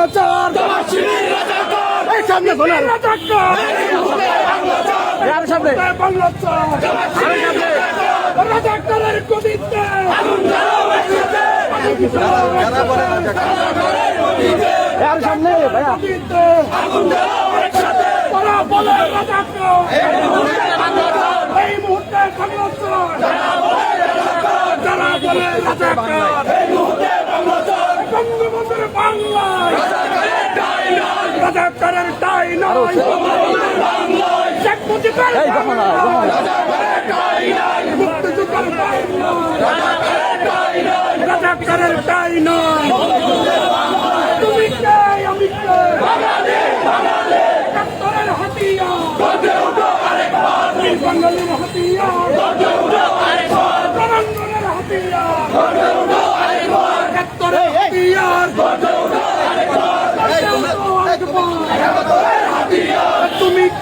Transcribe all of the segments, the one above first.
বাংলাচার এই সামনে বলার আর সামনে। আর সামনে ভাইয়া। এই মুহূর্তে যারা বলে রাজাকার রাজাকারের টাই নয়। শেখ মুজিবের রাজাকারের টাই নয়। তুমি কে আমি কে? একাত্তরের হাতিয়ার। বাঙালির হাতিয়ার। রণাঙ্গনের হাতিয়ার। একাত্তরের হাতিয়ার।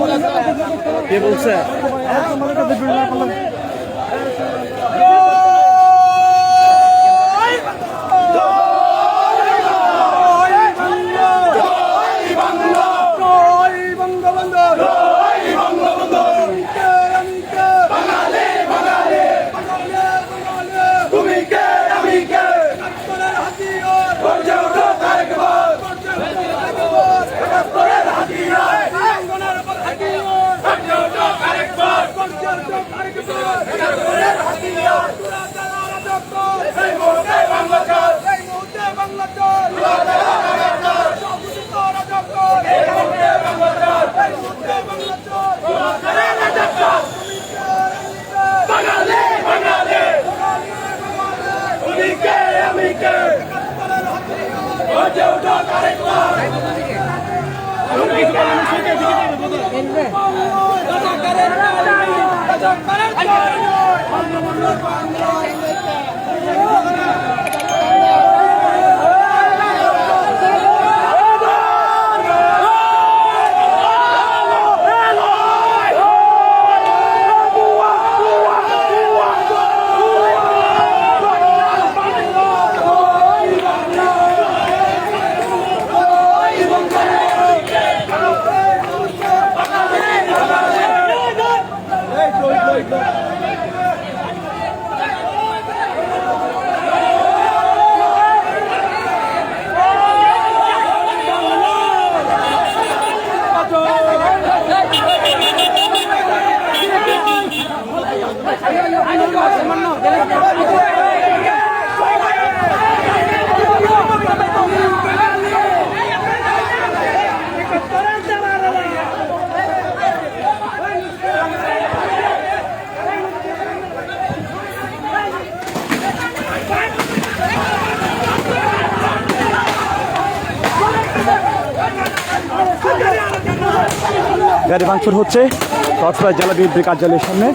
করে নিতে কে বলছে তুমি কে আমি কে একাত্তরের হাতিয়ার গর্জে ওঠো আরেকবার গর্জে ওঠো আরেকবার একাত্তরের হাতিয়ার আঙ্গনের হাতিয়ার গর্জে ওঠো আরেকবার গর্জে ওঠো আরেকবার একাত্তরের হাতিয়ার তুরা তারা রাজত্ব এই মুহূর্তে বাংলাদেশ এই মুহূর্তে বাংলাদেশ তুরা তারা রাজত্ব সবুজ রাজত্ব এই মুহূর্তে বাংলাদেশ এই মুহূর্তে বাংলাদেশ তুরা তারা রাজত্ব বাঙালি বাঙালি তুমি কে আমি কে গর্জে ওঠো আরেকবার গাড়ি ভাঙচুর হচ্ছে। কক্সবাজার জেলা বিএনপি কার্যালয়ের সামনে।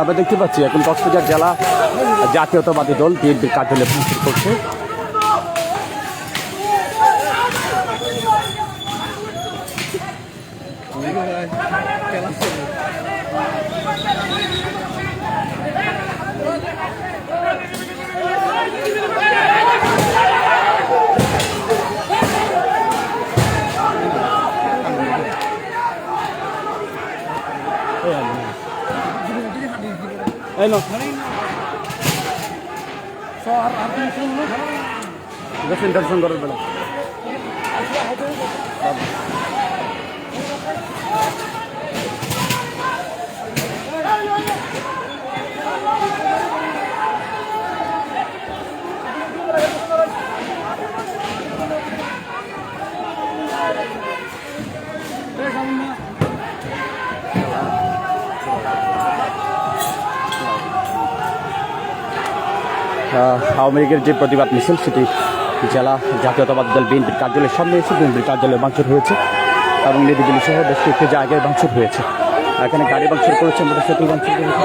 আমরা দেখতে পাচ্ছি এখন কক্সবাজার জেলা জাতীয়তাবাদী দল বিএনপির কার্যালয়ে পৌঁছে করছে গেছেন দর্শন করার বেলা আওয়ামী লীগের যে প্রতিবাদ মিছিল, সেটি জেলা জাতীয়তাবাদ দল বিএনপির কার্যালয়ের সামনে এসে বিএনপির কার্যালয়ে ভাঙচুর হয়েছে এবং নিরিবিলি সহ বেশ কয়েকটি জায়গায় ভাঙচুর হয়েছে। এখানে গাড়ি ভাঙচুর করেছে, মোটরসাইকেল ভাঙচুর করেছে।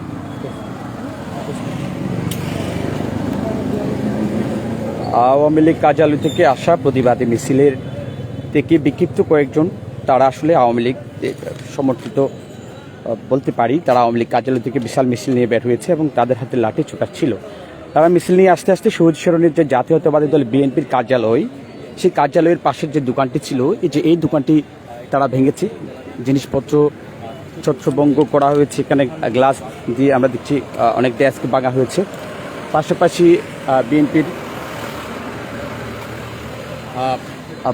আওয়ামী লীগ কার্যালয় থেকে আসা প্রতিবাদী মিছিলের থেকে বিক্ষিপ্ত কয়েকজন, তারা আসলে আওয়ামী লীগ সমর্থিত বলতে পারি, তারা আওয়ামী লীগ কার্যালয় থেকে বিশাল মিছিল নিয়ে বের হয়েছে এবং তাদের হাতে লাঠি ছিল তারা মিছিল নিয়ে আস্তে আস্তে শহীদ সরণের যে জাতীয়তাবাদী দল বিএনপির কার্যালয়, সেই কার্যালয়ের পাশের যে দোকানটি ছিল, এই যে এই দোকানটি তারা ভেঙেছে। জিনিসপত্র, ছত্রভঙ্গ করা হয়েছে, এখানে গ্লাস দিয়ে আমরা দেখছি অনেক ডেস্ক ভাঙা হয়েছে। পাশাপাশি বিএনপির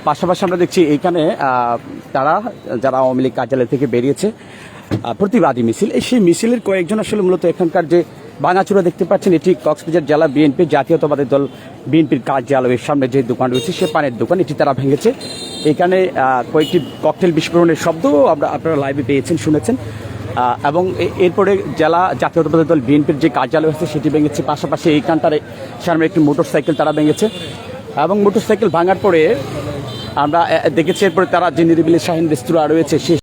পাশাপাশি আমরা দেখছি এইখানে তারা, যারা আওয়ামী লীগ কার্যালয় থেকে বেরিয়েছে প্রতিবাদী মিছিল। এই সেই মিছিলের কয়েকজন আসলে মূলত এখানকার যে ভাঙাচুরা দেখতে পাচ্ছেন, এটি কক্সবাজার জেলা বিএনপি জাতীয়তাবাদী দল বিএনপির কার্যালয়ের সামনে যে দোকান রয়েছে, সে পানের দোকান, এটি তারা ভেঙেছে। এখানে কয়েকটি ককটেল বিস্ফোরণের শব্দও আমরা, আপনারা লাইভে পেয়েছেন, শুনেছেন। এবং এরপরে জেলা জাতীয়তাবাদী দল বিএনপির যে কার্যালয় আছে, সেটি ভেঙেছে। পাশাপাশি এইখানটার সামনে একটি মোটরসাইকেল তারা ভেঙেছে। এবং মোটরসাইকেল ভাঙার পরে আমরা দেখেছি এরপরে তারা যে নিরিবিলি শাহিন রেস্তোরাঁ রয়েছে সেই